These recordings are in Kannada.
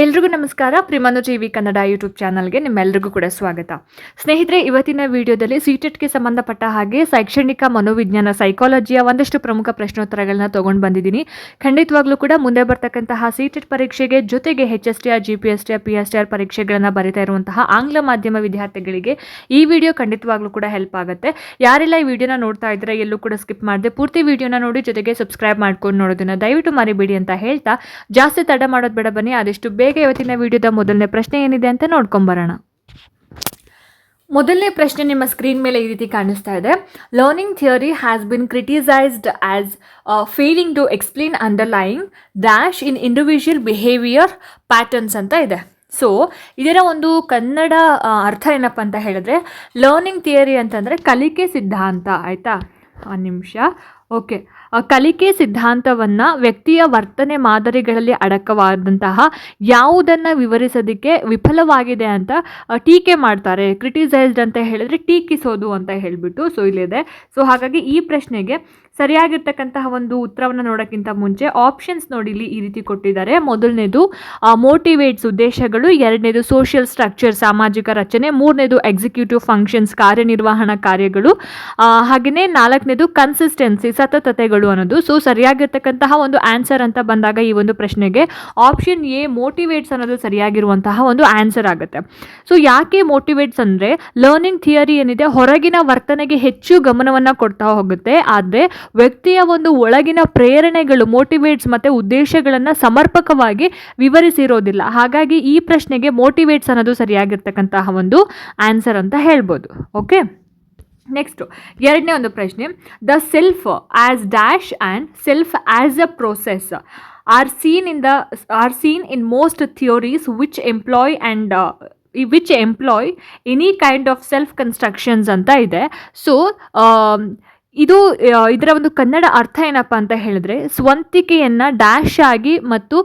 ಎಲ್ರಿಗೂ ನಮಸ್ಕಾರ. ಪ್ರಿಮನು ವಿ ಕನ್ನಡ ಯೂಟ್ಯೂಬ್ ಚಾನಲ್ಗೆ ನಿಮ್ಮೆಲ್ಲರಿಗೂ ಕೂಡ ಸ್ವಾಗತ. ಸ್ನೇಹಿತರೆ, ಇವತ್ತಿನ ವಿಡಿಯೋದಲ್ಲಿ ಸಿಟೆಟ್ಗೆ ಸಂಬಂಧಪಟ್ಟ ಹಾಗೆ ಶೈಕ್ಷಣಿಕ ಮನೋವಿಜ್ಞಾನ ಸೈಕಾಲಜಿಯ ಒಂದಷ್ಟು ಪ್ರಮುಖ ಪ್ರಶ್ನೋತ್ತರಗಳನ್ನ ತೊಗೊಂಡು ಬಂದಿದ್ದೀನಿ. ಖಂಡಿತವಾಗ್ಲೂ ಕೂಡ ಮುಂದೆ ಬರ್ತಕ್ಕಂತಹ ಸಿಟೆಟ್ ಪರೀಕ್ಷೆಗೆ ಜೊತೆಗೆ H S T R G P S T R P S T R ಪರೀಕ್ಷೆಗಳನ್ನು ಬರಿತಾ ಇರುವಂತಹ ಆಂಗ್ಲ ಮಾಧ್ಯಮ ವಿದ್ಯಾರ್ಥಿಗಳಿಗೆ ಈ ವಿಡಿಯೋ ಖಂಡಿತವಾಗ್ಲೂ ಕೂಡ ಹೆಲ್ಪ್ ಆಗುತ್ತೆ. ಯಾರೆಲ್ಲ ಈ ವಿಡಿಯೋನ ನೋಡ್ತಾ ಇದ್ರೆ ಎಲ್ಲೂ ಕೂಡ ಸ್ಕಿಪ್ ಮಾಡದೆ, ಪೂರ್ತಿ ವಿಡಿಯೋನ ನೋಡಿ ಜೊತೆಗೆ ಸಬ್ಸ್ಕ್ರೈಬ್ ಮಾಡ್ಕೊಂಡು ನೋಡೋದನ್ನ ದಯವಿಟ್ಟು ಮರಿಬೇಡಿ ಅಂತ ಹೇಳ್ತಾ, ಜಾಸ್ತಿ ತಡ ಮಾಡೋದು ಬೇಡ ಬನ್ನಿ, ಆದಷ್ಟು ಬೇಗ ಇವತ್ತಿನ ವಿಡಿಯೋದ ಮೊದಲನೇ ಪ್ರಶ್ನೆ ಏನಿದೆ ಅಂತ ನೋಡ್ಕೊಂಬರೋಣ. ಮೊದಲನೇ ಪ್ರಶ್ನೆ ನಿಮ್ಮ ಸ್ಕ್ರೀನ್ ಮೇಲೆ ಈ ರೀತಿ ಕಾಣಿಸ್ತಾ ಇದೆ. Learning theory has been criticised as failing to explain underlying dash in individual behaviour patterns ಅಂತ ಇದೆ. ಸೊ ಇದರ ಒಂದು ಕನ್ನಡ ಅರ್ಥ ಏನಪ್ಪ ಅಂತ ಹೇಳಿದ್ರೆ ಲರ್ನಿಂಗ್ ಥಿಯರಿ ಅಂತಂದರೆ ಕಲಿಕೆ ಸಿದ್ಧಾಂತ, ಆಯಿತಾ? ಒಂದು ನಿಮಿಷ. ಓಕೆ ಕಲಿಕೆ ಸಿದ್ಧಾಂತವನ್ನು ವ್ಯಕ್ತಿಯ ವರ್ತನೆ ಮಾದರಿಗಳಲ್ಲಿ ಅಡಕವಾದಂತಹ ಯಾವುದನ್ನು ವಿವರಿಸೋದಕ್ಕೆ ವಿಫಲವಾಗಿದೆ ಅಂತ ಟೀಕೆ ಮಾಡ್ತಾರೆ ಕ್ರಿಟಿಸೈಸ್ಡ್ ಅಂತ ಹೇಳಿದ್ರೆ ಟೀಕಿಸೋದು ಅಂತ ಹೇಳಿಬಿಟ್ಟು ಸೊ ಇಲ್ಲಿದೆ ಸೊ ಹಾಗಾಗಿ ಈ ಪ್ರಶ್ನೆಗೆ ಸರಿಯಾಗಿರ್ತಕ್ಕಂತಹ ಒಂದು ಉತ್ತರವನ್ನು ನೋಡೋಕ್ಕಿಂತ ಮುಂಚೆ ಆಪ್ಷನ್ಸ್ ನೋಡಿ ಇಲ್ಲಿ ಈ ರೀತಿ ಕೊಟ್ಟಿದ್ದಾರೆ. ಮೊದಲನೇದು ಮೋಟಿವೇಟ್ಸ್ ಉದ್ದೇಶಗಳು, ಎರಡನೇದು ಸೋಷಿಯಲ್ ಸ್ಟ್ರಕ್ಚರ್ ಸಾಮಾಜಿಕ ರಚನೆ, ಮೂರನೇದು ಎಕ್ಸಿಕ್ಯೂಟಿವ್ ಫಂಕ್ಷನ್ಸ್ ಕಾರ್ಯನಿರ್ವಹಣಾ ಕಾರ್ಯಗಳು ಹಾಗೆಯೇ ನಾಲ್ಕನೇದು ಕನ್ಸಿಸ್ಟೆನ್ಸಿ ಸತತತೆಗಳು ಅನ್ನೋದು. ಸೊ ಸರಿಯಾಗಿರ್ತಕ್ಕಂತಹ ಒಂದು ಆನ್ಸರ್ ಅಂತ ಬಂದಾಗ ಈ ಒಂದು ಪ್ರಶ್ನೆಗೆ ಆಪ್ಷನ್ ಎ ಮೋಟಿವೇಟ್ಸ್ ಅನ್ನೋದು ಸರಿಯಾಗಿರುವಂತಹ ಒಂದು ಆನ್ಸರ್ ಆಗುತ್ತೆ. ಸೊ ಯಾಕೆ ಮೋಟಿವೇಟ್ಸ್ ಅಂದರೆ ಲರ್ನಿಂಗ್ ಥಿಯರಿ ಏನಿದೆ, ಹೊರಗಿನ ವರ್ತನೆಗೆ ಹೆಚ್ಚು ಗಮನವನ್ನು ಕೊಡ್ತಾ ಹೋಗುತ್ತೆ. ಆದರೆ ವ್ಯಕ್ತಿಯ ಒಂದು ಒಳಗಿನ ಪ್ರೇರಣೆಗಳು ಮೋಟಿವೇಟ್ಸ್ ಮತ್ತು ಉದ್ದೇಶಗಳನ್ನು ಸಮರ್ಪಕವಾಗಿ ವಿವರಿಸಿರೋದಿಲ್ಲ. ಹಾಗಾಗಿ ಈ ಪ್ರಶ್ನೆಗೆ ಮೋಟಿವೇಟ್ಸ್ ಅನ್ನೋದು ಸರಿಯಾಗಿರ್ತಕ್ಕಂತಹ ಒಂದು ಆನ್ಸರ್ ಅಂತ ಹೇಳ್ಬೋದು. ಓಕೆ ನೆಕ್ಸ್ಟು ಎರಡನೇ ಒಂದು ಪ್ರಶ್ನೆ. The self as dash and self as a process are seen in the are seen in most theories which employ and which employ any kind of self constructions ಅಂತ ಇದೆ. ಸೊ ಇದು ಇದರ ಒಂದು ಕನ್ನಡ ಅರ್ಥ ಏನಪ್ಪ ಅಂತ ಹೇಳಿದ್ರೆ, ಸ್ವಂತಿಕೆಯನ್ನು ಡ್ಯಾಶ್ ಆಗಿ ಮತ್ತು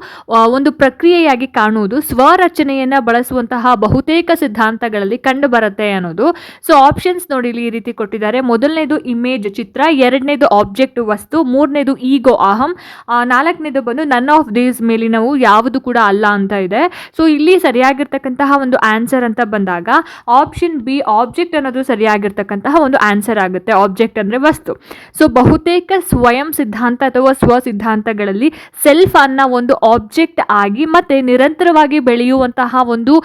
ಒಂದು ಪ್ರಕ್ರಿಯೆಯಾಗಿ ಕಾಣುವುದು, ಸ್ವರಚನೆಯನ್ನು ಬಳಸುವಂತಹ ಬಹುತೇಕ ಸಿದ್ಧಾಂತಗಳಲ್ಲಿ ಕಂಡು ಬರುತ್ತೆ ಅನ್ನೋದು. ಸೊ ಆಪ್ಷನ್ಸ್ ನೋಡಿ ಇಲ್ಲಿ ಈ ರೀತಿ ಕೊಟ್ಟಿದ್ದಾರೆ. ಮೊದಲನೇದು ಇಮೇಜ್ ಚಿತ್ರ, ಎರಡನೇದು ಆಬ್ಜೆಕ್ಟ್ ವಸ್ತು, ಮೂರನೇದು ಈಗೋ ಅಹಂ ನಾಲ್ಕನೇದು ಬಂದು ನನ್ ಆಫ್ ದೀಸ್ ಮೇಲಿನವು ಯಾವುದು ಕೂಡ ಅಲ್ಲ ಅಂತ ಇದೆ. ಸೊ ಇಲ್ಲಿ ಸರಿಯಾಗಿರ್ತಕ್ಕಂತಹ ಒಂದು ಆನ್ಸರ್ ಅಂತ ಬಂದಾಗ ಆಪ್ಷನ್ ಬಿ ಆಬ್ಜೆಕ್ಟ್ ಅನ್ನೋದು ಸರಿಯಾಗಿರ್ತಕ್ಕಂತಹ ಒಂದು ಆನ್ಸರ್ ಆಗುತ್ತೆ. ಆಬ್ಜೆಕ್ಟ್ ಅಂದರೆ ಸೊ ಬಹುತೇಕ ಸ್ವಯಂ ಸಿದ್ಧಾಂತ ಅಥವಾ ಸ್ವ ಸಿದ್ಧಾಂತಗಳಲ್ಲಿ ಸೆಲ್ಫ್ ಅನ್ನ ಒಂದು ಆಬ್ಜೆಕ್ಟ್ ಆಗಿ ಮತ್ತೆ ನಿರಂತರವಾಗಿ ಬೆಳೆಯುವಂತಹ ಒಂದು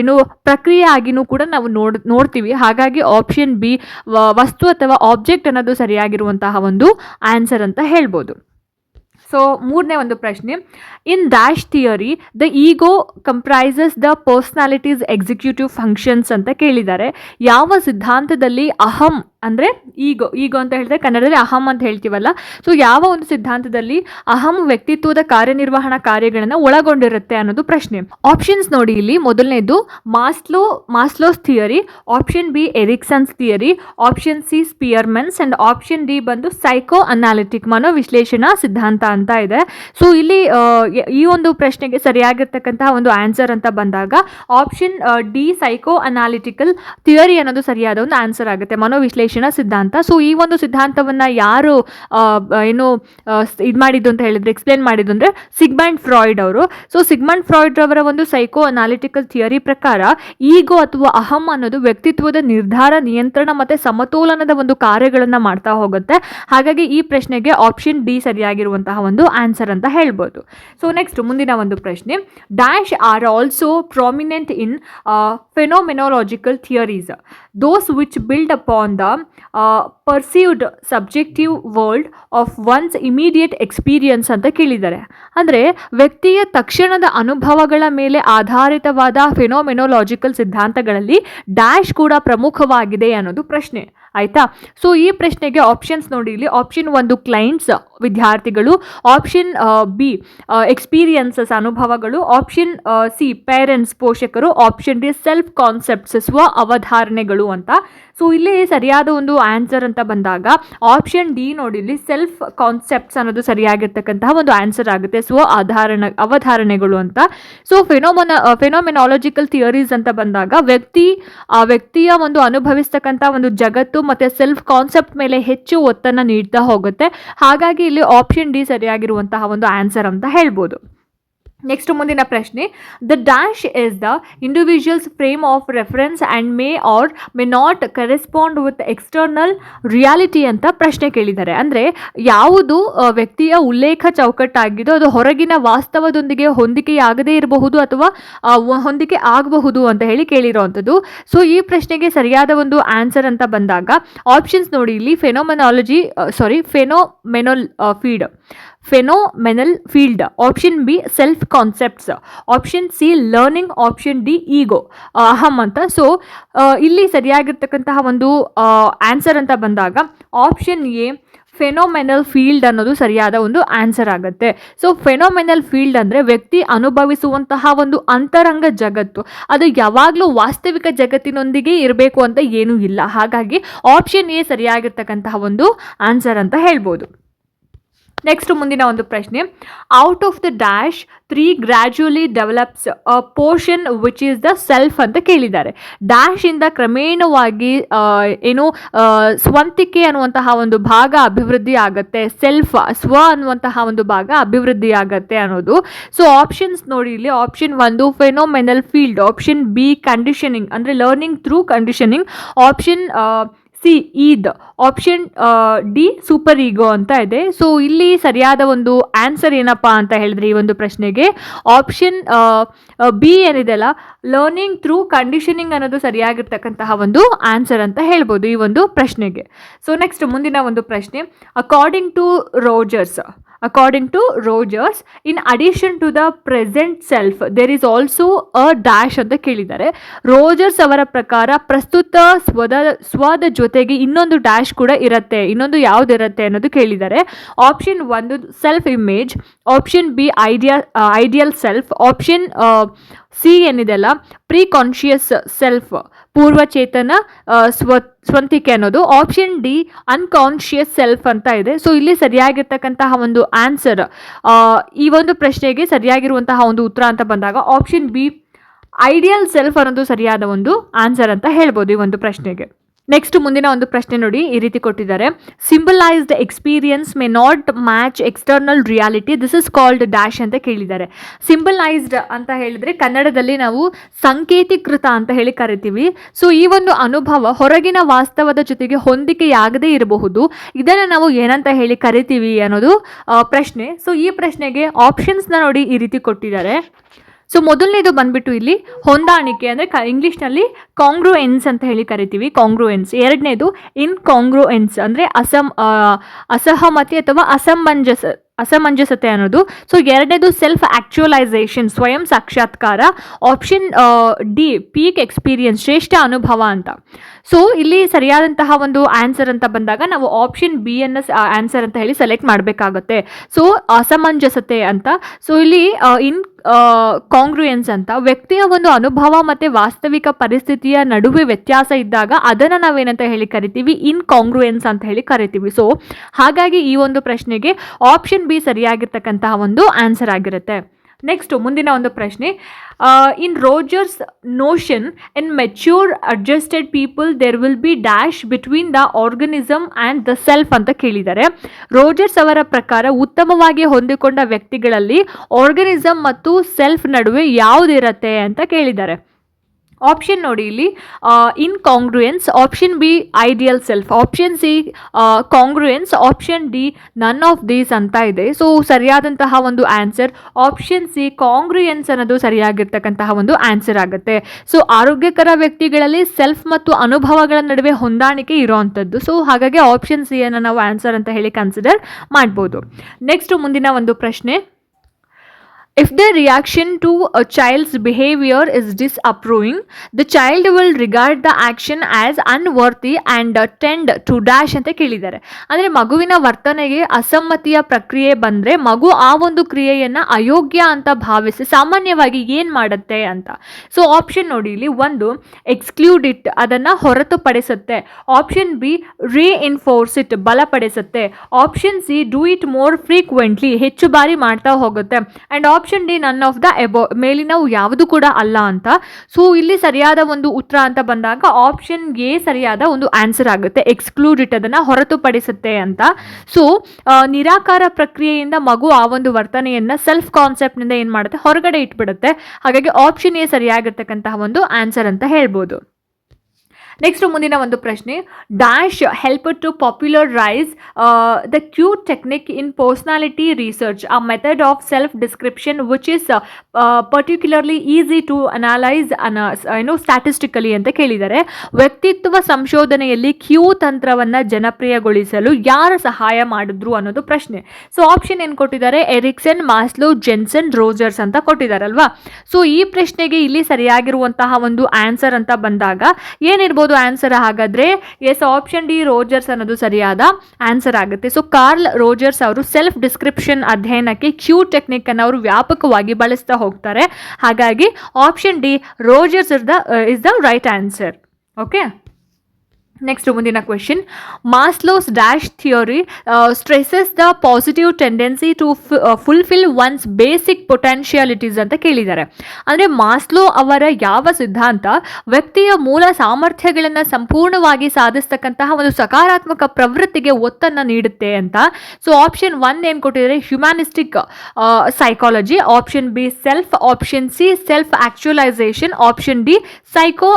ಏನು ಪ್ರಕ್ರಿಯೆ ಆಗಿನೂ ಕೂಡ ನಾವು ನೋಡ್, ನೋಡ್ತೀವಿ. ಹಾಗಾಗಿ ಆಪ್ಷನ್ ಬಿ ವಸ್ತು ಅಥವಾ ಆಬ್ಜೆಕ್ಟ್ ಅನ್ನೋದು ಸರಿಯಾಗಿರುವಂತಹ ಒಂದು ಆನ್ಸರ್ ಅಂತ ಹೇಳ್ಬೋದು. ಸೊ ಮೂರನೇ ಒಂದು ಪ್ರಶ್ನೆ. In dash theory the ego comprises the personality's executive functions ಅಂತ ಕೇಳಿದ್ದಾರೆ. ಯಾವ ಸಿದ್ಧಾಂತದಲ್ಲಿ ಅಹಂ ಅಂದರೆ ಈಗೋ ಈಗೋ ಅಂತ ಹೇಳಿದ್ರೆ ಕನ್ನಡದಲ್ಲಿ ಅಹಂ ಅಂತ ಹೇಳ್ತೀವಲ್ಲ. ಸೊ ಯಾವ ಒಂದು ಸಿದ್ಧಾಂತದಲ್ಲಿ ಅಹಂ ವ್ಯಕ್ತಿತ್ವದ ಕಾರ್ಯನಿರ್ವಹಣಾ ಕಾರ್ಯಗಳನ್ನು ಒಳಗೊಂಡಿರುತ್ತೆ ಅನ್ನೋದು ಪ್ರಶ್ನೆ. ಆಪ್ಷನ್ಸ್ ನೋಡಿ ಇಲ್ಲಿ. ಮೊದಲನೇದು Maslow Maslow's theory option B Erikson's theory option C Spearman's and option D ಬಂದು ಸೈಕೋ ಅನಾಲಿಟಿಕ್ ಮನೋವಿಶ್ಲೇಷಣಾ ಸಿದ್ಧಾಂತ ಅಂತ ಇದೆ. ಸೊ ಇಲ್ಲಿ ಈ ಒಂದು ಪ್ರಶ್ನೆಗೆ ಸರಿಯಾಗಿರ್ತಕ್ಕಂತಹ ಒಂದು ಆನ್ಸರ್ ಅಂತ ಬಂದಾಗ option D psychoanalytical theory ಅನ್ನೋದು ಸರಿಯಾದ ಒಂದು ಆನ್ಸರ್ ಆಗುತ್ತೆ. ಮನೋವಿಶ್ಲೇಷಣಾ ಸಿದ್ಧಾಂತ. ಸೊ ಈ ಒಂದು ಸಿದ್ಧಾಂತವನ್ನು ಯಾರು ಏನು ಇದು ಮಾಡಿದ್ದು ಅಂತ ಹೇಳಿದ್ರೆ ಎಕ್ಸ್ಪ್ಲೇನ್ ಮಾಡಿದ್ದು ಅಂದರೆ ಸಿಗ್ಮಂಡ್ ಫ್ರಾಯ್ಡ್ ಅವರು. ಸೊ ಸಿಗ್ಮಂಡ್ ಫ್ರಾಯ್ಡ್ ಅವರ ಒಂದು ಸೈಕೋ ಅನಾಲಿಟಿಕಲ್ ಥಿಯರಿ ಪ್ರಕಾರ ಈಗೋ ಅಥವಾ ಅಹಂ ಅನ್ನೋದು ವ್ಯಕ್ತಿತ್ವದ ನಿರ್ಧಾರ, ನಿಯಂತ್ರಣ ಮತ್ತು ಸಮತೋಲನದ ಒಂದು ಕಾರ್ಯಗಳನ್ನು ಮಾಡ್ತಾ ಹೋಗುತ್ತೆ. ಹಾಗಾಗಿ ಈ ಪ್ರಶ್ನೆಗೆ ಆಪ್ಷನ್ ಡಿ ಸರಿಯಾಗಿರುವಂತಹ ಒಂದು ಆನ್ಸರ್ ಅಂತ ಹೇಳ್ಬೋದು. ಸೊ ನೆಕ್ಸ್ಟ್ ಮುಂದಿನ ಒಂದು ಪ್ರಶ್ನೆ. Dash are also prominent in phenomenological theories those which build upon the perceived subjective world of one's immediate experience ಅಂತ ಕೇಳಿದ್ದಾರೆ. ಅಂದರೆ ವ್ಯಕ್ತಿಯ ತಕ್ಷಣದ ಅನುಭವಗಳ ಮೇಲೆ ಆಧಾರಿತವಾದ ಫೆನೋಮೆನೋಲಾಜಿಕಲ್ ಸಿದ್ಧಾಂತಗಳಲ್ಲಿ ಡ್ಯಾಶ್ ಕೂಡ ಪ್ರಮುಖವಾಗಿದೆ ಅನ್ನೋದು ಪ್ರಶ್ನೆ, ಆಯಿತಾ? ಸೊ ಈ ಪ್ರಶ್ನೆಗೆ ಆಪ್ಷನ್ಸ್ ನೋಡಿ. ಇಲ್ಲಿ ಆಪ್ಷನ್ ಒಂದು ಕ್ಲೈಂಟ್ಸ್ ವಿದ್ಯಾರ್ಥಿಗಳು. ಆಪ್ಷನ್ ಬಿ ಎಕ್ಸ್ಪೀರಿಯನ್ಸಸ್ ಅನುಭವಗಳು. ಆಪ್ಷನ್ ಸಿ ಪೇರೆಂಟ್ಸ್ ಪೋಷಕರು. ಆಪ್ಷನ್ ಡಿ ಸೆಲ್ಫ್ ಕಾನ್ಸೆಪ್ಟ್ಸ್ ಸ್ವ ಅವಧಾರಣೆಗಳು ಅಂತ ಸೊ ಇಲ್ಲಿ ಸರಿಯಾದ ಒಂದು ಆನ್ಸರ್ ಅಂತ ಬಂದಾಗ ಆಪ್ಷನ್ ಡಿ ನೋಡಿ ಇಲ್ಲಿ ಸೆಲ್ಫ್ ಕಾನ್ಸೆಪ್ಟ್ಸ್ ಅನ್ನೋದು ಸರಿಯಾಗಿರ್ತಕ್ಕಂತಹ ಒಂದು ಆನ್ಸರ್ ಆಗುತ್ತೆ. ಸೊ ಆಧಾರಣ, ಅವಧಾರಣೆಗಳು ಅಂತ. ಸೊ ಫೆನೋಮನ ಫೆನೋಮೆನಾಲಜಿಕಲ್ ಥಿಯರೀಸ್ ಅಂತ ಬಂದಾಗ, ವ್ಯಕ್ತಿ, ಆ ವ್ಯಕ್ತಿಯ ಒಂದು ಅನುಭವಿಸ್ತಕ್ಕಂಥ ಒಂದು ಜಗತ್ತು ಮತ್ತು ಸೆಲ್ಫ್ ಕಾನ್ಸೆಪ್ಟ್ ಮೇಲೆ ಹೆಚ್ಚು ಒತ್ತನ್ನು ನೀಡ್ತಾ ಹೋಗುತ್ತೆ. ಹಾಗಾಗಿ ಇಲ್ಲಿ ಆಪ್ಷನ್ ಡಿ ಸರಿಯಾಗಿರುವಂತಹ ಒಂದು ಆನ್ಸರ್ ಅಂತ ಹೇಳ್ಬೋದು. ನೆಕ್ಸ್ಟ್ ಮುಂದಿನ ಪ್ರಶ್ನೆ the dash is the individual's frame of reference and may or may not correspond with external reality ಅಂತ ಪ್ರಶ್ನೆ ಕೇಳಿದ್ದಾರೆ. ಅಂದರೆ ಯಾವುದು ವ್ಯಕ್ತಿಯ ಉಲ್ಲೇಖ ಚೌಕಟ್ಟಾಗಿದ್ದು ಅದು ಹೊರಗಿನ ವಾಸ್ತವದೊಂದಿಗೆ ಹೊಂದಿಕೆಯಾಗದೇ ಇರಬಹುದು ಅಥವಾ ಹೊಂದಿಕೆ ಆಗಬಹುದು ಅಂತ ಹೇಳಿ ಕೇಳಿರೋವಂಥದ್ದು ಸೊ ಈ ಪ್ರಶ್ನೆಗೆ ಸರಿಯಾದ ಒಂದು ಆನ್ಸರ್ ಅಂತ ಬಂದಾಗ ಆಪ್ಷನ್ಸ್ ನೋಡಿ, ಇಲ್ಲಿ phenomenology sorry phenomenal feed phenomenal field option B self concepts option C learning option D ego ಅಹಮ್ ಅಂತ. ಸೊ ಇಲ್ಲಿ ಸರಿಯಾಗಿರ್ತಕ್ಕಂತಹ ಒಂದು ಆನ್ಸರ್ ಅಂತ ಬಂದಾಗ ಆಪ್ಷನ್ ಎ ಫೆನೋಮೆನಲ್ ಫೀಲ್ಡ್ ಅನ್ನೋದು ಸರಿಯಾದ ಒಂದು ಆನ್ಸರ್ ಆಗುತ್ತೆ. ಸೊ ಫೆನೋಮೆನಲ್ ಫೀಲ್ಡ್ ಅಂದರೆ ವ್ಯಕ್ತಿ ಅನುಭವಿಸುವಂತಹ ಒಂದು ಅಂತರಂಗ ಜಗತ್ತು. ಅದು ಯಾವಾಗಲೂ ವಾಸ್ತವಿಕ ಜಗತ್ತಿನೊಂದಿಗೆ ಇರಬೇಕು ಅಂತ ಏನೂ ಇಲ್ಲ. ಹಾಗಾಗಿ ಆಪ್ಷನ್ ಎ ಸರಿಯಾಗಿರ್ತಕ್ಕಂತಹ ಒಂದು ಆನ್ಸರ್ ಅಂತ ಹೇಳ್ಬೋದು. ನೆಕ್ಸ್ಟ್ ಮುಂದಿನ ಒಂದು ಪ್ರಶ್ನೆ. Out of the dash three gradually develops a portion which is the self ಅಂತ ಕೇಳಿದ್ದಾರೆ. ಡ್ಯಾಶ್ ಇಂದ ಕ್ರಮೇಣವಾಗಿ ಏನು ಸ್ವಂತಿಕೆ ಅನ್ನುವಂತಹ ಒಂದು ಭಾಗ ಅಭಿವೃದ್ಧಿ ಆಗುತ್ತೆ ಸೆಲ್ಫ್ ಸ್ವ ಅನ್ನುವಂತಹ ಒಂದು ಭಾಗ ಅಭಿವೃದ್ಧಿ ಆಗುತ್ತೆ ಅನ್ನೋದು. ಸೊ ಆಪ್ಷನ್ಸ್ ನೋಡಿ ಇಲ್ಲಿ. ಆಪ್ಷನ್ ಒಂದು phenomenal field option B conditioning ಅಂದರೆ learning through conditioning option C id option D super ego ಅಂತ ಇದೆ. ಸೊ ಇಲ್ಲಿ ಸರಿಯಾದ ಒಂದು ಆನ್ಸರ್ ಏನಪ್ಪ ಅಂತ ಹೇಳಿದ್ರೆ ಈ ಒಂದು ಪ್ರಶ್ನೆಗೆ. ಆಪ್ಷನ್ ಬಿ ಏನಿದೆಲ್ಲ ಲರ್ನಿಂಗ್ ಥ್ರೂ ಕಂಡೀಷನಿಂಗ್ ಅನ್ನೋದು ಸರಿಯಾಗಿರ್ತಕ್ಕಂತಹ ಒಂದು ಆನ್ಸರ್ ಅಂತ ಹೇಳ್ಬೋದು ಈ ಒಂದು ಪ್ರಶ್ನೆಗೆ. ಸೊ ನೆಕ್ಸ್ಟ್ ಮುಂದಿನ ಒಂದು ಪ್ರಶ್ನೆ. According to Rogers according to Rogers in addition to the present self, there is also a dash ಅಂತ ಕೇಳಿದ್ದಾರೆ. ರೋಜರ್ಸ್ ಅವರ ಪ್ರಕಾರ ಪ್ರಸ್ತುತ ಸ್ವದ ಸ್ವದ ಜೊತೆಗೆ ಇನ್ನೊಂದು ಡ್ಯಾಶ್ ಕೂಡ ಇರುತ್ತೆ. ಇನ್ನೊಂದು ಯಾವುದಿರುತ್ತೆ ಅನ್ನೋದು ಕೇಳಿದ್ದಾರೆ. ಆಪ್ಷನ್ ಒಂದು self image option B idea ideal self option C ಏನಿದೆಲ್ಲ ಪ್ರೀ ಕಾನ್ಶಿಯಸ್ ಸೆಲ್ಫ್ ಪೂರ್ವಚೇತನ ಸ್ವ, ಸ್ವಂತಿಕೆ ಅನ್ನೋದು. ಆಪ್ಷನ್ ಡಿ ಅನ್ಕಾನ್ಷಿಯಸ್ ಸೆಲ್ಫ್ ಅಂತ ಇದೆ. ಸೊ ಇಲ್ಲಿ ಸರಿಯಾಗಿರ್ತಕ್ಕಂತಹ ಒಂದು ಆನ್ಸರ್ ಈ ಒಂದು ಪ್ರಶ್ನೆಗೆ ಸರಿಯಾಗಿರುವಂತಹ ಒಂದು ಉತ್ತರ ಅಂತ ಬಂದಾಗ ಆಪ್ಷನ್ ಬಿ ಐಡಿಯಲ್ ಸೆಲ್ಫ್ ಅನ್ನೋದು ಸರಿಯಾದ ಒಂದು ಆನ್ಸರ್ ಅಂತ ಹೇಳ್ಬೋದು ಈ ಒಂದು ಪ್ರಶ್ನೆಗೆ. ನೆಕ್ಸ್ಟ್ ಮುಂದಿನ ಒಂದು ಪ್ರಶ್ನೆ ನೋಡಿ, ಈ ರೀತಿ ಕೊಟ್ಟಿದ್ದಾರೆ. Symbolised experience may not match external reality this is called dash ಅಂತ ಕೇಳಿದ್ದಾರೆ. ಸಿಂಬಲೈಸ್ಡ್ ಅಂತ ಹೇಳಿದ್ರೆ ಕನ್ನಡದಲ್ಲಿ ನಾವು ಸಂಕೇತೀಕೃತ ಅಂತ ಹೇಳಿ ಕರಿತೀವಿ. ಸೊ ಈ ಒಂದು ಅನುಭವ ಹೊರಗಿನ ವಾಸ್ತವದ ಜೊತೆಗೆ ಹೊಂದಿಕೆಯಾಗದೇ ಇರಬಹುದು. ಇದನ್ನು ನಾವು ಏನಂತ ಹೇಳಿ ಕರಿತೀವಿ ಅನ್ನೋದು ಪ್ರಶ್ನೆ. ಸೊ ಈ ಪ್ರಶ್ನೆಗೆ ಆಪ್ಷನ್ಸ್ನ ನೋಡಿ ಈ ರೀತಿ ಕೊಟ್ಟಿದ್ದಾರೆ. ಸೊ ಮೊದಲನೇದು ಬಂದ್ಬಿಟ್ಟು ಇಲ್ಲಿ ಹೊಂದಾಣಿಕೆ ಅಂದರೆ ಕ ಇಂಗ್ಲೀಷ್ನಲ್ಲಿ ಕಾಂಗ್ರುಯೆನ್ಸ್ ಅಂತ ಹೇಳಿ ಕರಿತೀವಿ ಕಾಂಗ್ರುಯೆನ್ಸ್ ಎರಡನೇದು ಇನ್ ಕಾಂಗ್ರುಯೆನ್ಸ್ ಅಂದರೆ ಅಸಮ್ ಅಸಹಮತಿ ಅಥವಾ ಅಸಮಂಜಸ, ಅಸಮಂಜಸತೆ ಅನ್ನೋದು. ಸೊ ಎರಡನೇದು ಸೆಲ್ಫ್ ಆಕ್ಚುಲೈಸೇಷನ್ ಸ್ವಯಂ ಸಾಕ್ಷಾತ್ಕಾರ ಆಪ್ಷನ್ ಡಿ ಪೀಕ್ ಎಕ್ಸ್ಪೀರಿಯನ್ಸ್ ಶ್ರೇಷ್ಠ ಅನುಭವ ಅಂತ. ಸೊ ಇಲ್ಲಿ ಸರಿಯಾದಂತಹ ಒಂದು ಆನ್ಸರ್ ಅಂತ ಬಂದಾಗ ನಾವು ಆಪ್ಷನ್ ಬಿ ಅನ್ನು ಆನ್ಸರ್ ಅಂತ ಹೇಳಿ ಸೆಲೆಕ್ಟ್ ಮಾಡಬೇಕಾಗುತ್ತೆ. ಸೊ ಅಸಮಂಜಸತೆ ಅಂತ. ಸೊ ಇಲ್ಲಿ ಇನ್ ಕಾಂಗ್ರುಯೆನ್ಸ್ ಅಂತ ವ್ಯಕ್ತಿಯ ಒಂದು ಅನುಭವ ಮತ್ತು ವಾಸ್ತವಿಕ ಪರಿಸ್ಥಿತಿಯ ನಡುವೆ ವ್ಯತ್ಯಾಸ ಇದ್ದಾಗ ಅದನ್ನು ನಾವೇನಂತ ಹೇಳಿ ಕರಿತೀವಿ? ಇನ್ ಕಾಂಗ್ರುಯೆನ್ಸ್ ಅಂತ ಹೇಳಿ ಕರಿತೀವಿ. ಸೊ ಹಾಗಾಗಿ ಈ ಒಂದು ಪ್ರಶ್ನೆಗೆ ಆಪ್ಷನ್ ಬಿ ಸರಿಯಾಗಿರ್ತಕ್ಕಂತಹ ಒಂದು ಆನ್ಸರ್ ಆಗಿರುತ್ತೆ. ನೆಕ್ಸ್ಟ್ ಮುಂದಿನ ಒಂದು ಪ್ರಶ್ನೆ. In Rogers notion in mature adjusted people there will be dash between the organism and the self ಅಂತ ಕೇಳಿದ್ದಾರೆ. ರೋಜರ್ಸ್ ಅವರ ಪ್ರಕಾರ ಉತ್ತಮವಾಗಿ ಹೊಂದಿಕೊಂಡ ವ್ಯಕ್ತಿಗಳಲ್ಲಿ ಆರ್ಗನಿಸಮ್ ಮತ್ತು ಸೆಲ್ಫ್ ನಡುವೆ ಯಾವುದಿರತ್ತೆ ಅಂತ ಕೇಳಿದ್ದಾರೆ. ಆಪ್ಷನ್ ನೋಡಿ ಇಲ್ಲಿ incongruence option B ideal self option C congruence option D none of these ಅಂತ ಇದೆ. ಸೊ ಸರಿಯಾದಂತಹ ಒಂದು ಆನ್ಸರ್ ಆಪ್ಷನ್ ಸಿ ಕಾಂಗ್ರುಯೆನ್ಸ್ ಅನ್ನೋದು ಸರಿಯಾಗಿರ್ತಕ್ಕಂತಹ ಒಂದು ಆನ್ಸರ್ ಆಗುತ್ತೆ. ಸೊ ಆರೋಗ್ಯಕರ ವ್ಯಕ್ತಿಗಳಲ್ಲಿ ಸೆಲ್ಫ್ ಮತ್ತು ಅನುಭವಗಳ ನಡುವೆ ಹೊಂದಾಣಿಕೆ ಇರೋವಂಥದ್ದು ಸೊ ಹಾಗಾಗಿ ಆಪ್ಷನ್ ಸಿ ಅನ್ನು ನಾವು ಆನ್ಸರ್ ಅಂತ ಹೇಳಿ ಕನ್ಸಿಡರ್ ಮಾಡ್ಬೋದು. ನೆಕ್ಸ್ಟ್ ಮುಂದಿನ ಒಂದು ಪ್ರಶ್ನೆ. If the reaction to a child's behavior is disapproving, the child will regard the action as unworthy and tend to dash ಅಂತ ಕೇಳಿದ್ದಾರೆ. ಅಂದರೆ ಮಗುವಿನ ವರ್ತನೆಗೆ ಅಸಮ್ಮತಿಯ ಪ್ರಕ್ರಿಯೆ ಬಂದರೆ ಮಗು ಆ ಒಂದು ಕ್ರಿಯೆಯನ್ನು ಅಯೋಗ್ಯ ಅಂತ ಭಾವಿಸಿ ಸಾಮಾನ್ಯವಾಗಿ ಏನು ಮಾಡುತ್ತೆ ಅಂತ. ಸೊ ಆಪ್ಷನ್ ನೋಡಿ ಇಲ್ಲಿ. ಒಂದು ಎಕ್ಸ್ಕ್ಲೂಡ್ ಇಟ್ ಅದನ್ನು ಹೊರತುಪಡಿಸುತ್ತೆ. Option B reinforce it ಬಲಪಡಿಸುತ್ತೆ. Option C do it more frequently ಹೆಚ್ಚು ಬಾರಿ ಮಾಡ್ತಾ ಹೋಗುತ್ತೆ. And option D none of the above ಮೇಲಿನವು ಯಾವುದು ಕೂಡ ಅಲ್ಲ ಅಂತ. ಸೊ ಇಲ್ಲಿ ಸರಿಯಾದ ಒಂದು ಉತ್ತರ ಅಂತ ಬಂದಾಗ ಆಪ್ಷನ್ ಎ ಸರಿಯಾದ ಒಂದು ಆನ್ಸರ್ ಆಗುತ್ತೆ. ಎಕ್ಸ್ಕ್ಲೂಡ್ ಇಟ್ ಅದನ್ನು ಹೊರತುಪಡಿಸುತ್ತೆ ಅಂತ. ಸೊ ನಿರಾಕಾರ ಪ್ರಕ್ರಿಯೆಯಿಂದ ಮಗು ಆ ಒಂದು ವರ್ತನೆಯನ್ನು ಸೆಲ್ಫ್ ಕಾನ್ಸೆಪ್ಟ್ನಿಂದ ಏನು ಮಾಡುತ್ತೆ? ಹೊರಗಡೆ ಇಟ್ಬಿಡುತ್ತೆ. ಹಾಗಾಗಿ ಆಪ್ಷನ್ ಎ ಸರಿಯಾಗಿರ್ತಕ್ಕಂತಹ ಒಂದು ಆನ್ಸರ್ ಅಂತ ಹೇಳ್ಬೋದು. ನೆಕ್ಸ್ಟ್ ಮುಂದಿನ ಒಂದು ಪ್ರಶ್ನೆ. Dash help to popularise the Q technique in personality research a method of self description which is particularly easy to analyse ಅನ ಏನು ಸ್ಟ್ಯಾಟಿಸ್ಟಿಕಲಿ ಅಂತ ಕೇಳಿದ್ದಾರೆ. ವ್ಯಕ್ತಿತ್ವ ಸಂಶೋಧನೆಯಲ್ಲಿ ಕ್ಯೂ ತಂತ್ರವನ್ನು ಜನಪ್ರಿಯಗೊಳಿಸಲು ಯಾರು ಸಹಾಯ ಮಾಡಿದ್ರು ಅನ್ನೋದು ಪ್ರಶ್ನೆ. ಸೊ ಆಪ್ಷನ್ ಏನು ಕೊಟ್ಟಿದ್ದಾರೆ? ಎರಿಕ್ಸನ್ ಮಾಸ್ಲೋ ಜೆನ್ಸನ್ ರೋಜರ್ಸ್ ಅಂತ ಕೊಟ್ಟಿದ್ದಾರಲ್ವಾ? ಸೊ ಈ ಪ್ರಶ್ನೆಗೆ ಇಲ್ಲಿ ಸರಿಯಾಗಿರುವಂತಹ ಒಂದು ಆನ್ಸರ್ ಅಂತ ಬಂದಾಗ ಏನಿರ್ಬೋದು? ಆನ್ಸರ್ ಹಾಗಾದ್ರೆ ಎಸ್ ಆಪ್ಷನ್ ಡಿ ರೋಜರ್ಸ್ ಅನ್ನೋದು ಸರಿಯಾದ ಆನ್ಸರ್ ಆಗುತ್ತೆ. ಸೊ ಕಾರ್ಲ್ ರೋಜರ್ಸ್ ಅವರು ಸೆಲ್ಫ್ ಡಿಸ್ಕ್ರಿಪ್ಷನ್ ಅಧ್ಯಯನಕ್ಕೆ ಕ್ಯೂ ಟೆಕ್ನಿಕ್ ಅನ್ನು ಅವರು ವ್ಯಾಪಕವಾಗಿ ಬಳಸ್ತಾ ಹೋಗ್ತಾರೆ. ಹಾಗಾಗಿ option D Rogers the is the right answer okay next ಮುಂದಿನ question Maslow's dash theory stresses the positive tendency to fulfil one's basic potentialities ಅಂತ ಕೇಳಿದ್ದಾರೆ. ಅಂದರೆ ಮಾಸ್ಲೋ ಅವರ ಯಾವ ಸಿದ್ಧಾಂತ ವ್ಯಕ್ತಿಯ ಮೂಲ ಸಾಮರ್ಥ್ಯಗಳನ್ನು ಸಂಪೂರ್ಣವಾಗಿ ಸಾಧಿಸ್ತಕ್ಕಂತಹ ಒಂದು ಸಕಾರಾತ್ಮಕ ಪ್ರವೃತ್ತಿಗೆ ಒತ್ತನ್ನು ನೀಡುತ್ತೆ ಅಂತ. ಸೊ ಆಪ್ಷನ್ ಒನ್ ಏನು ಕೊಟ್ಟಿದ್ದಾರೆ? Humanistic psychology option B self option C self actualisation option D psycho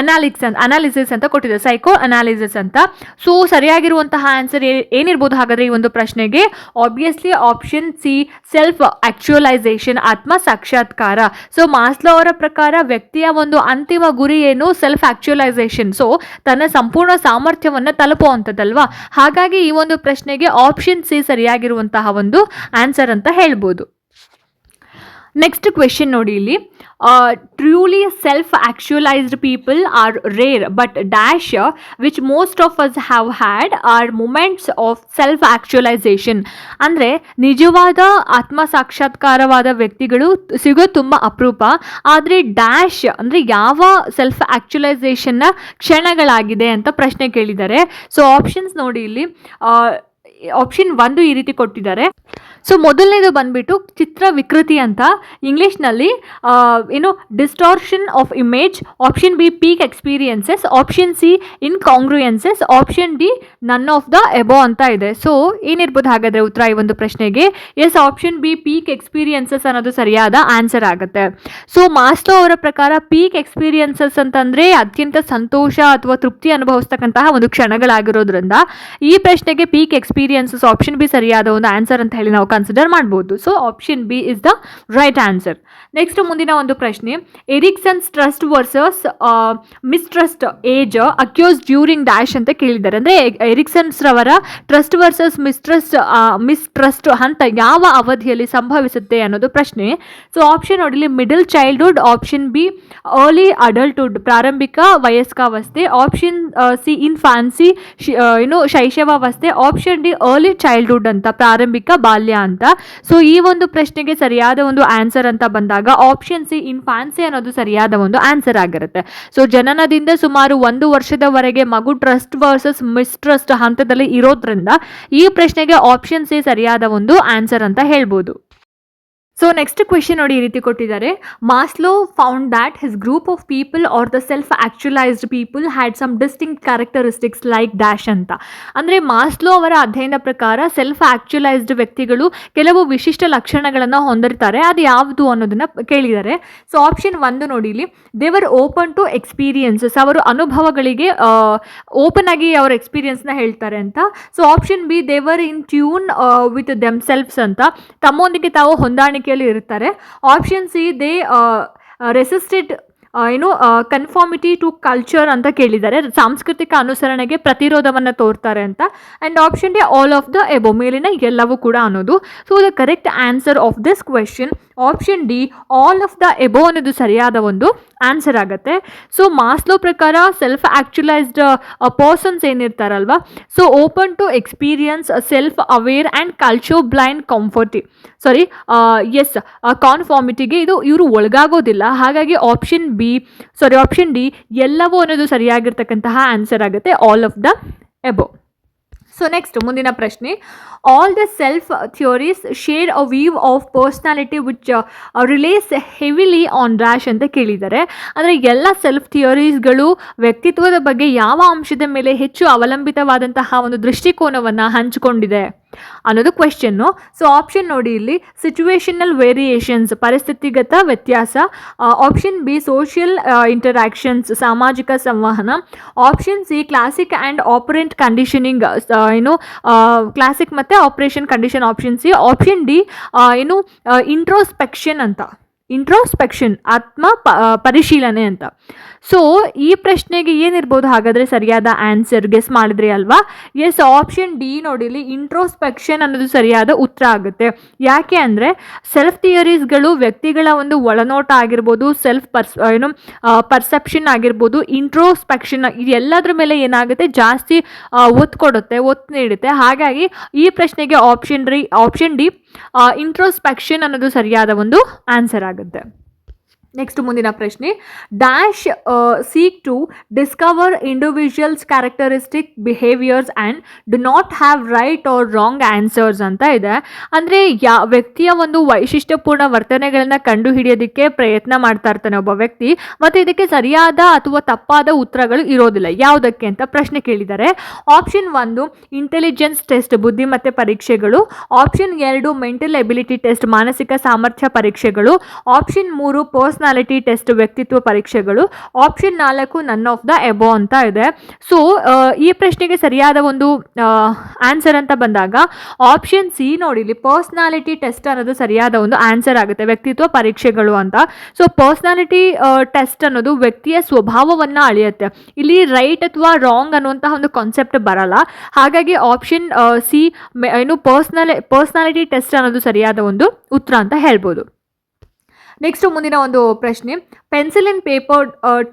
analytics analysis ಅಂತ ಕೊಟ್ಟಿದ್ದಾರೆ. ಸೈಕೋ ಅನಾಲಿಸಿಸ್ ಅಂತ. ಸೊ ಸರಿಯಾಗಿರುವಂತಹ ಆನ್ಸರ್ ಏನಿರ್ಬೋದು ಹಾಗಾದ್ರೆ ಈ ಒಂದು ಪ್ರಶ್ನೆಗೆ? Obviously option C self actualisation ಆತ್ಮ ಸಾಕ್ಷಾತ್ಕಾರ ಸೊ ಮಾಸ್ಲೋ ಅವರ ಪ್ರಕಾರ ವ್ಯಕ್ತಿಯ ಒಂದು ಅಂತಿಮ ಗುರಿ ಏನು? ಸೆಲ್ಫ್ ಆಕ್ಚುಲೈಸೇಷನ್ ಸೊ ತನ್ನ ಸಂಪೂರ್ಣ ಸಾಮರ್ಥ್ಯವನ್ನು ತಲುಪುವಂಥದ್ದಲ್ವಾ? ಹಾಗಾಗಿ ಈ ಒಂದು ಪ್ರಶ್ನೆಗೆ ಆಪ್ಷನ್ ಸಿ ಸರಿಯಾಗಿರುವಂತಹ ಒಂದು ಆನ್ಸರ್ ಅಂತ ಹೇಳ್ಬೋದು. ನೆಕ್ಸ್ಟ್ ಕ್ವೆಶನ್ ನೋಡಿ ಇಲ್ಲಿ. Truly self actualised people are rare but dash which most of us have had our moments of self actualisation ಅಂದರೆ ನಿಜವಾದ ಆತ್ಮ ಸಾಕ್ಷಾತ್ಕಾರವಾದ ವ್ಯಕ್ತಿಗಳು ಸಿಗೋ ತುಂಬ ಅಪರೂಪ. ಆದರೆ ಡ್ಯಾಶ್ ಅಂದರೆ ಯಾವ ಸೆಲ್ಫ್ ಆ್ಯಕ್ಚುಲೈಸೇಷನ್ನ ಕ್ಷಣಗಳಾಗಿದೆ ಅಂತ ಪ್ರಶ್ನೆ ಕೇಳಿದ್ದಾರೆ. ಸೊ ಆಪ್ಷನ್ಸ್ ನೋಡಿ ಇಲ್ಲಿ. ಆಪ್ಷನ್ ಒಂದು ಈ ರೀತಿ ಕೊಟ್ಟಿದ್ದಾರೆ. ಸೊ ಮೊದಲನೇದು ಬಂದ್ಬಿಟ್ಟು ಚಿತ್ರ ವಿಕೃತಿ ಅಂತ. ಇಂಗ್ಲೀಷ್ನಲ್ಲಿ ಏನು distortion of image option B peak experiences option C incongruences option D none of the above ಅಂತ ಇದೆ. ಸೊ ಏನಿರ್ಬೋದು ಹಾಗಾದರೆ ಉತ್ತರ ಈ ಒಂದು ಪ್ರಶ್ನೆಗೆ? Yes option B peak experiences ಅನ್ನೋದು ಸರಿಯಾದ ಆನ್ಸರ್ ಆಗುತ್ತೆ. ಸೊ ಮಾಸ್ಲೋ ಅವರ ಪ್ರಕಾರ ಪೀಕ್ ಎಕ್ಸ್ಪೀರಿಯನ್ಸಸ್ ಅಂತಂದರೆ ಅತ್ಯಂತ ಸಂತೋಷ ಅಥವಾ ತೃಪ್ತಿ ಅನುಭವಿಸ್ತಕ್ಕಂತಹ ಒಂದು ಕ್ಷಣಗಳಾಗಿರೋದ್ರಿಂದ ಈ ಪ್ರಶ್ನೆಗೆ ಪೀಕ್ ಎಕ್ಸ್ಪೀರಿಯನ್ಸಸ್ ಆಪ್ಷನ್ ಬಿ ಸರಿಯಾದ ಒಂದು ಆನ್ಸರ್ ಅಂತ ಹೇಳಿ ನಾವು ಕನ್ಸಿಡರ್ ಮಾಡಬಹುದು so option B is the right answer next ಮುಂದಿನ ಒಂದು ಪ್ರಶ್ನೆ. Erikson's trust versus mistrust age occurs during dash ಅಂತ ಕೇಳಿದ್ದಾರೆ. ಅಂದರೆ ಎರಿಕ್ಸನ್ಸ್ ರವರ ಟ್ರಸ್ಟ್ ವರ್ಸಸ್ ಮಿಸ್ಟ್ರಸ್ಟ್ ಮಿಸ್ಟ್ರಸ್ಟ್ ಹಂತ ಯಾವ ಅವಧಿಯಲ್ಲಿ ಸಂಭವಿಸುತ್ತೆ ಅನ್ನೋದು ಪ್ರಶ್ನೆ. ಸೊ ಆಪ್ಷನ್ ನೋಡಿಲಿ middle childhood option B early adulthood ಪ್ರಾರಂಭಿಕ ವಯಸ್ಕಾವಸ್ಥೆ ಆಪ್ಷನ್ ಸಿ ಇನ್ ಫ್ಯಾನ್ಸಿ ಏನು ಶೈಶವಾವಸ್ಥೆ ಆಪ್ಷನ್ ಡಿ ಅರ್ಲಿ ಚೈಲ್ಡ್ಹುಡ್ ಅಂತ ಪ್ರಾರಂಭಿಕ ಬಾಲ್ಯ ಅಂತ. ಸೊ ಈ ಒಂದು ಪ್ರಶ್ನೆಗೆ ಸರಿಯಾದ ಒಂದು ಆನ್ಸರ್ ಅಂತ ಬಂದಾಗ ಆಪ್ಷನ್ ಸಿ ಇನ್ ಫ್ಯಾನ್ಸಿ ಅನ್ನೋದು ಸರಿಯಾದ ಒಂದು ಆನ್ಸರ್ ಆಗಿರುತ್ತೆ. ಸೊ ಜನನದಿಂದ ಸುಮಾರು ಒಂದು ವರ್ಷದವರೆಗೆ ಮಗು ಟ್ರಸ್ಟ್ ವರ್ಸಸ್ ಮಿಸ್ಟ್ರಸ್ಟ್ ಹಂತದಲ್ಲಿ ಇರೋದ್ರಿಂದ ಈ ಪ್ರಶ್ನೆಗೆ ಆಪ್ಷನ್ ಸಿ ಸರಿಯಾದ ಒಂದು ಆನ್ಸರ್ ಅಂತ ಹೇಳ್ಬೋದು. ಸೊ ನೆಕ್ಸ್ಟ್ ಕ್ವೆಶನ್ ನೋಡಿ ಈ ರೀತಿ ಕೊಟ್ಟಿದ್ದಾರೆ. Maslow found that his group of people are the self actualised people had some distinct characteristics like dash ಅಂತ. ಅಂದರೆ ಮಾಸ್ಲೋ ಅವರ ಅಧ್ಯಯನದ ಪ್ರಕಾರ ಸೆಲ್ಫ್ ಆಕ್ಚುಲೈಸ್ಡ್ ವ್ಯಕ್ತಿಗಳು ಕೆಲವು ವಿಶಿಷ್ಟ ಲಕ್ಷಣಗಳನ್ನು ಹೊಂದಿರ್ತಾರೆ. ಅದು ಯಾವುದು ಅನ್ನೋದನ್ನು ಕೇಳಿದ್ದಾರೆ. ಸೊ ಆಪ್ಷನ್ ಒಂದು ನೋಡಿ ಇಲ್ಲಿ. ದೇವರ್ ಓಪನ್ ಟು ಎಕ್ಸ್ಪೀರಿಯನ್ಸಸ್ ಅವರು ಅನುಭವಗಳಿಗೆ ಓಪನ್ ಆಗಿ ಅವರ ಎಕ್ಸ್ಪೀರಿಯನ್ಸ್ನ ಹೇಳ್ತಾರೆ ಅಂತ. So option B they're in tune with themselves ಅಂತ. ತಮ್ಮೊಂದಿಗೆ ತಾವು ಹೊಂದಾಣಿಕೆಯಲ್ಲಿ ಇರ್ತಾರೆ ಆಪ್ಷನ್ ಸಿ ದೇ ರೆಸಿಸ್ಟೆಡ್ ಏನು ಕನ್ಫಾರ್ಮಿಟಿ ಟು ಕಲ್ಚರ್ ಅಂತ ಕೇಳಿದ್ದಾರೆ. ಸಾಂಸ್ಕೃತಿಕ ಅನುಸರಣೆಗೆ ಪ್ರತಿರೋಧವನ್ನು ತೋರ್ತಾರೆ ಅಂತ. And option D all of the above ಮೇಲಿನ ಎಲ್ಲವೂ ಕೂಡ ಅನ್ನೋದು. So the correct answer of this question option D all of the above ಅನ್ನೋದು ಸರಿಯಾದ ಒಂದು ಆನ್ಸರ್ ಆಗುತ್ತೆ. ಸೊ ಮಾಸ್ಲೋ ಪ್ರಕಾರ self actualised persons ಏನಿರ್ತಾರಲ್ವ? So open to experience self aware and ಕಲ್ಚೋ blind conformity sorry S ಕಾನ್ಫಾರ್ಮಿಟಿಗೆ ಇದು ಇವರು ಒಳಗಾಗೋದಿಲ್ಲ. ಹಾಗಾಗಿ option B sorry option D ಎಲ್ಲವೂ ಅನ್ನೋದು ಸರಿಯಾಗಿರ್ತಕ್ಕಂತಹ ಆನ್ಸರ್ ಆಗುತ್ತೆ all of the above so next ಮುಂದಿನ ಪ್ರಶ್ನೆ. All the self theories share a view of personality which relies heavily on dash ಅಂತ ಕೇಳಿದ್ದಾರೆ. ಅಂದರೆ ಎಲ್ಲ ಸೆಲ್ಫ್ ಥಿಯೋರೀಸ್ಗಳು ವ್ಯಕ್ತಿತ್ವದ ಬಗ್ಗೆ ಯಾವ ಅಂಶದ ಮೇಲೆ ಹೆಚ್ಚು ಅವಲಂಬಿತವಾದಂತಹ ಒಂದು ದೃಷ್ಟಿಕೋನವನ್ನು ಹಂಚಿಕೊಂಡಿದೆ. ಅನ್ನೋದು ಕ್ವೆಶ್ಚನ್ನು ಸೊ ಆಪ್ಷನ್ ನೋಡಿ ಇಲ್ಲಿ. ಸಿಚುವೇಶನಲ್ ವೇರಿಯೇಷನ್ಸ್ ಪರಿಸ್ಥಿತಿಗತ ವ್ಯತ್ಯಾಸ. ಆಪ್ಷನ್ ಬಿ ಸೋಷಿಯಲ್ ಇಂಟರಾಕ್ಷನ್ಸ್ ಸಾಮಾಜಿಕ ಸಂವಹನ. Option C classic and operant conditioning ಏನು ಕ್ಲಾಸಿಕ್ ಮತ್ತು operation condition option C option D ಏನು ಇಂಟ್ರೋಸ್ಪೆಕ್ಷನ್ ಅಂತ. ಇಂಟ್ರೋಸ್ಪೆಕ್ಷನ್ ಆತ್ಮ ಪರಿಶೀಲನೆ ಅಂತ. ಸೊ ಈ ಪ್ರಶ್ನೆಗೆ ಏನಿರ್ಬೋದು? ಹಾಗಾದರೆ ಸರಿಯಾದ ಆನ್ಸರ್ ಗೆಸ್ ಮಾಡಿದ್ರಿ ಅಲ್ವಾ? ಎಸ್ ಆಪ್ಷನ್ ಡಿ ನೋಡಿಲಿ ಇಂಟ್ರೋಸ್ಪೆಕ್ಷನ್ ಅನ್ನೋದು ಸರಿಯಾದ ಉತ್ತರ ಆಗುತ್ತೆ. ಯಾಕೆ ಅಂದರೆ ಸೆಲ್ಫ್ ಥಿಯರೀಸ್ಗಳು ವ್ಯಕ್ತಿಗಳ ಒಂದು ಒಳನೋಟ ಆಗಿರ್ಬೋದು ಸೆಲ್ಫ್ ಪರ್ಸ್ ಏನು ಪರ್ಸೆಪ್ಷನ್ ಆಗಿರ್ಬೋದು ಇಂಟ್ರೋಸ್ಪೆಕ್ಷನ್ ಇದೆಲ್ಲದ್ರ ಮೇಲೆ ಏನಾಗುತ್ತೆ? ಜಾಸ್ತಿ ಒತ್ತು ಕೊಡುತ್ತೆ, ಒತ್ತು ನೀಡುತ್ತೆ. ಹಾಗಾಗಿ ಈ ಪ್ರಶ್ನೆಗೆ ಆಪ್ಷನ್ ರೀ ಆಪ್ಷನ್ ಡಿ ಇಂಟ್ರೋಸ್ಪೆಕ್ಷನ್ ಅನ್ನೋದು ಸರಿಯಾದ ಒಂದು ಆನ್ಸರ್ ಆಗುತ್ತೆ. ನೆಕ್ಸ್ಟ್ ಮುಂದಿನ ಪ್ರಶ್ನೆ. Dash seek to discover individuals characteristic behaviours and do not have right or wrong answers ಅಂತ ಇದೆ. ಅಂದರೆ, ಯಾ, ವ್ಯಕ್ತಿಯ ಒಂದು ವೈಶಿಷ್ಟ್ಯಪೂರ್ಣ ವರ್ತನೆಗಳನ್ನು ಕಂಡುಹಿಡಿಯೋದಕ್ಕೆ ಪ್ರಯತ್ನ ಮಾಡ್ತಾ ಇರ್ತಾನೆ ಒಬ್ಬ ವ್ಯಕ್ತಿ. ಮತ್ತು ಇದಕ್ಕೆ ಸರಿಯಾದ ಅಥವಾ ತಪ್ಪಾದ ಉತ್ತರಗಳು ಇರೋದಿಲ್ಲ. ಯಾವುದಕ್ಕೆ ಅಂತ ಪ್ರಶ್ನೆ ಕೇಳಿದ್ದಾರೆ ಆಪ್ಷನ್ ಒಂದು ಇಂಟೆಲಿಜೆನ್ಸ್ ಟೆಸ್ಟ್ ಬುದ್ಧಿಮತ್ತೆ ಪರೀಕ್ಷೆಗಳು. ಆಪ್ಷನ್ ಎರಡು ಮೆಂಟಲ್ ಎಬಿಲಿಟಿ ಟೆಸ್ಟ್ ಮಾನಸಿಕ ಸಾಮರ್ಥ್ಯ ಪರೀಕ್ಷೆಗಳು. ಆಪ್ಷನ್ ಮೂರು ಪರ್ಸ್ನಾಲಿಟಿ ಟೆಸ್ಟ್ ವ್ಯಕ್ತಿತ್ವ ಪರೀಕ್ಷೆಗಳು ಆಪ್ಷನ್ ನಾಲ್ಕು ನನ್ ಆಫ್ ದ ಎಬೋ ಅಂತ ಇದೆ. ಸೊ ಈ ಪ್ರಶ್ನೆಗೆ ಸರಿಯಾದ ಒಂದು ಆನ್ಸರ್ ಅಂತ ಬಂದಾಗ ಆಪ್ಷನ್ ಸಿ ನೋಡಿ ಇಲ್ಲಿ ಪರ್ಸ್ನಾಲಿಟಿ ಟೆಸ್ಟ್ ಅನ್ನೋದು ಸರಿಯಾದ ಒಂದು ಆನ್ಸರ್ ಆಗುತ್ತೆ, ವ್ಯಕ್ತಿತ್ವ ಪರೀಕ್ಷೆಗಳು ಅಂತ. ಸೊ ಪರ್ಸ್ನಾಲಿಟಿ ಟೆಸ್ಟ್ ಅನ್ನೋದು ವ್ಯಕ್ತಿಯ ಸ್ವಭಾವವನ್ನು ಅಳೆಯುತ್ತೆ. ಇಲ್ಲಿ ರೈಟ್ ಅಥವಾ ರಾಂಗ್ ಅನ್ನುವಂತಹ ಒಂದು ಕಾನ್ಸೆಪ್ಟ್ ಬರಲ್ಲ. ಹಾಗಾಗಿ ಆಪ್ಷನ್ ಸಿ ಏನು ಪರ್ಸ್ನಲ್ ಪರ್ಸ್ನಾಲಿಟಿ ಟೆಸ್ಟ್ ಅನ್ನೋದು ಸರಿಯಾದ ಒಂದು ಉತ್ತರ ಅಂತ ಹೇಳ್ಬೋದು. ನೆಕ್ಸ್ಟ್ ಮುಂದಿನ ಒಂದು ಪ್ರಶ್ನೆ. Pencil and paper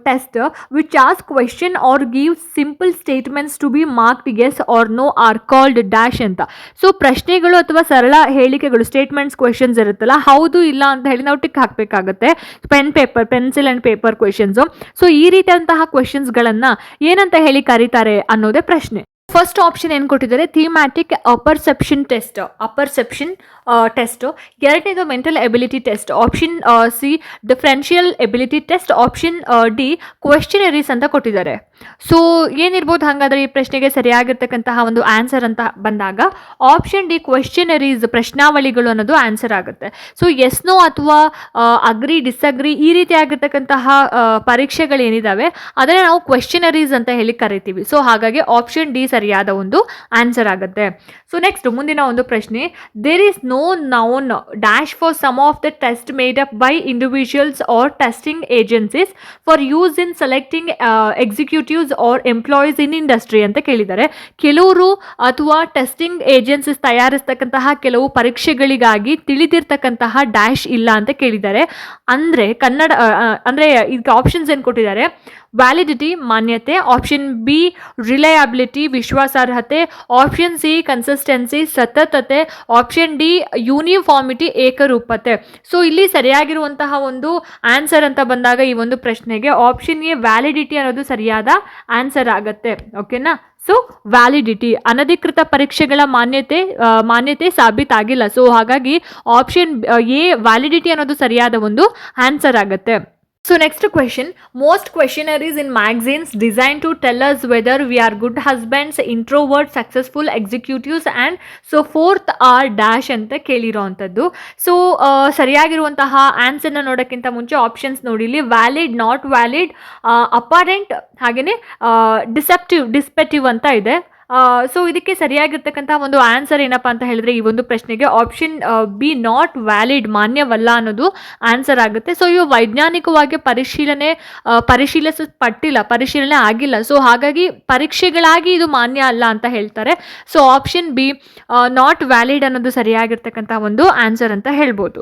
test which ask question or give simple statements to be marked yes or no are called dash ಅಂತ. ಸೊ ಪ್ರಶ್ನೆಗಳು ಅಥವಾ ಸರಳ ಹೇಳಿಕೆಗಳು ಸ್ಟೇಟ್ಮೆಂಟ್ಸ್ ಕ್ವೆಶನ್ಸ್ ಇರುತ್ತಲ್ಲ, ಹೌದು ಇಲ್ಲ ಅಂತ ಹೇಳಿ ನಾವು ಟಿಕ್ ಹಾಕಬೇಕಾಗುತ್ತೆ. Pen paper pencil and paper questions so ಈ ರೀತಿಯಾದಂತಹ ಕ್ವೆಶನ್ಸ್ಗಳನ್ನು ಏನಂತ ಹೇಳಿ ಕರೀತಾರೆ ಅನ್ನೋದೇ ಪ್ರಶ್ನೆ. ಫಸ್ಟ್ ಆಪ್ಷನ್ ಏನು ಕೊಟ್ಟಿದ್ದಾರೆ? Thematic apperception test apperception test ಎರಡನೇದು mental ability test option C differential ability test option D questionnaires ಅಂತ ಕೊಟ್ಟಿದ್ದಾರೆ. ಸೊ ಏನಿರ್ಬೋದು? ಹಾಗಾದರೆ ಈ ಪ್ರಶ್ನೆಗೆ ಸರಿಯಾಗಿರ್ತಕ್ಕಂತಹ ಒಂದು ಆನ್ಸರ್ ಅಂತ ಬಂದಾಗ ಆಪ್ಷನ್ ಡಿ ಕ್ವೆಶ್ಚನರೀಸ್ ಪ್ರಶ್ನಾವಳಿಗಳು ಅನ್ನೋದು ಆನ್ಸರ್ ಆಗುತ್ತೆ. ಸೊ ಎಸ್ ನೋ ಅಥವಾ ಅಗ್ರಿ ಡಿಸ್ಅಗ್ರಿ ಈ ರೀತಿ ಆಗಿರ್ತಕ್ಕಂತಹ ಪರೀಕ್ಷೆಗಳು ಪರೀಕ್ಷೆಗಳೇನಿದ್ದಾವೆ ಅದನ್ನು ನಾವು ಕ್ವಶನರೀಸ್ ಅಂತ ಹೇಳಿ ಕರಿತೀವಿ. ಸೊ ಹಾಗಾಗಿ ಆಪ್ಷನ್ ಡಿ ಸರಿಯಾದ ಒಂದು ಆನ್ಸರ್ ಆಗುತ್ತೆ. ಸೊ ನೆಕ್ಸ್ಟ್ ಮುಂದಿನ ಒಂದು ಪ್ರಶ್ನೆ there is no known dash for some of the test made up by individuals or testing agencies for use in selecting executives or employees in industry ಅಂತ ಕೇಳಿದ್ದಾರೆ. ಕೆಲವರು ಅಥವಾ ಟೆಸ್ಟಿಂಗ್ ಏಜೆನ್ಸೀಸ್ ತಯಾರಿಸ್ತಕ್ಕಂತಹ ಕೆಲವು ಪರೀಕ್ಷೆಗಳಿಗಾಗಿ ತಿಳಿದಿರ್ತಕ್ಕಂತಹ ಡ್ಯಾಶ್ ಇಲ್ಲ ಅಂತ ಕೇಳಿದ್ದಾರೆ. ಅಂದರೆ ಕನ್ನಡ ಅಂದರೆ ಇದಕ್ಕೆ ಆಪ್ಷನ್ಸ್ ಏನು ಕೊಟ್ಟಿದ್ದಾರೆ? ವ್ಯಾಲಿಡಿಟಿ ಮಾನ್ಯತೆ ಆಪ್ಷನ್ ಬಿ ರಿಲಯಬಿಲಿಟಿ ವಿಶ್ವಾಸಾರ್ಹತೆ ಆಪ್ಷನ್ ಸಿ ಕನ್ಸಿಸ್ಟೆನ್ಸಿ ಸತತತೆ ಆಪ್ಷನ್ ಡಿ ಯೂನಿಫಾರ್ಮಿಟಿ ಏಕರೂಪತೆ ಸೊ ಇಲ್ಲಿ ಸರಿಯಾಗಿರುವಂತಹ ಒಂದು ಆನ್ಸರ್ ಅಂತ ಬಂದಾಗ ಈ ಒಂದು ಪ್ರಶ್ನೆಗೆ ಆಪ್ಷನ್ ಎ ವ್ಯಾಲಿಡಿಟಿ ಅನ್ನೋದು ಸರಿಯಾದ ಆನ್ಸರ್ ಆಗುತ್ತೆ ಓಕೆನಾ ಸೊ ವ್ಯಾಲಿಡಿಟಿ ಅನಧಿಕೃತ ಪರೀಕ್ಷೆಗಳ ಮಾನ್ಯತೆ ಮಾನ್ಯತೆ ಸಾಬೀತಾಗಿಲ್ಲ ಸೊ ಹಾಗಾಗಿ ಆಪ್ಷನ್ ಎ ವ್ಯಾಲಿಡಿಟಿ ಅನ್ನೋದು ಸರಿಯಾದ ಒಂದು ಆನ್ಸರ್ ಆಗುತ್ತೆ so next question most questionnaires in magazines design to tell us whether we are good husbands introverts, successful executives and so forth are dash ಅಂತ ಕೇಳಿರೋ ಅಂಥದ್ದು ಸೊ ಸರಿಯಾಗಿರುವಂತಹ ಆನ್ಸರ್ನ ನೋಡೋಕ್ಕಿಂತ ಮುಂಚೆ ಆಪ್ಷನ್ಸ್ ನೋಡಿ ಇಲ್ಲಿ ವ್ಯಾಲಿಡ್ ನಾಟ್ ವ್ಯಾಲಿಡ್ ಅಪಾರೆಂಟ್ ಹಾಗೆಯೇ ಡಿಸೆಪ್ಟಿವ್ ಡಿಸ್ಪೆಟಿವ್ ಅಂತ ಇದೆ. ಸೊ ಇದಕ್ಕೆ ಸರಿಯಾಗಿರ್ತಕ್ಕಂಥ ಒಂದು ಆನ್ಸರ್ ಏನಪ್ಪ ಅಂತ ಹೇಳಿದ್ರೆ ಈ ಒಂದು ಪ್ರಶ್ನೆಗೆ ಆಪ್ಷನ್ ಬಿ ನಾಟ್ ವ್ಯಾಲಿಡ್ ಮಾನ್ಯವಲ್ಲ ಅನ್ನೋದು ಆನ್ಸರ್ ಆಗುತ್ತೆ. ಸೊ ಇವು ವೈಜ್ಞಾನಿಕವಾಗಿ ಪರಿಶೀಲನೆ ಪರಿಶೀಲಿಸ ಪರಿಶೀಲಿಸಲ್ಪಟ್ಟಿಲ್ಲ, ಪರಿಶೀಲನೆ ಆಗಿಲ್ಲ. ಸೊ ಹಾಗಾಗಿ ಪರೀಕ್ಷೆಗಳಾಗಿ ಇದು ಮಾನ್ಯ ಅಲ್ಲ ಅಂತ ಹೇಳ್ತಾರೆ. So option B not valid ಅನ್ನೋದು ಸರಿಯಾಗಿರ್ತಕ್ಕಂಥ ಒಂದು ಆನ್ಸರ್ ಅಂತ ಹೇಳ್ಬೋದು.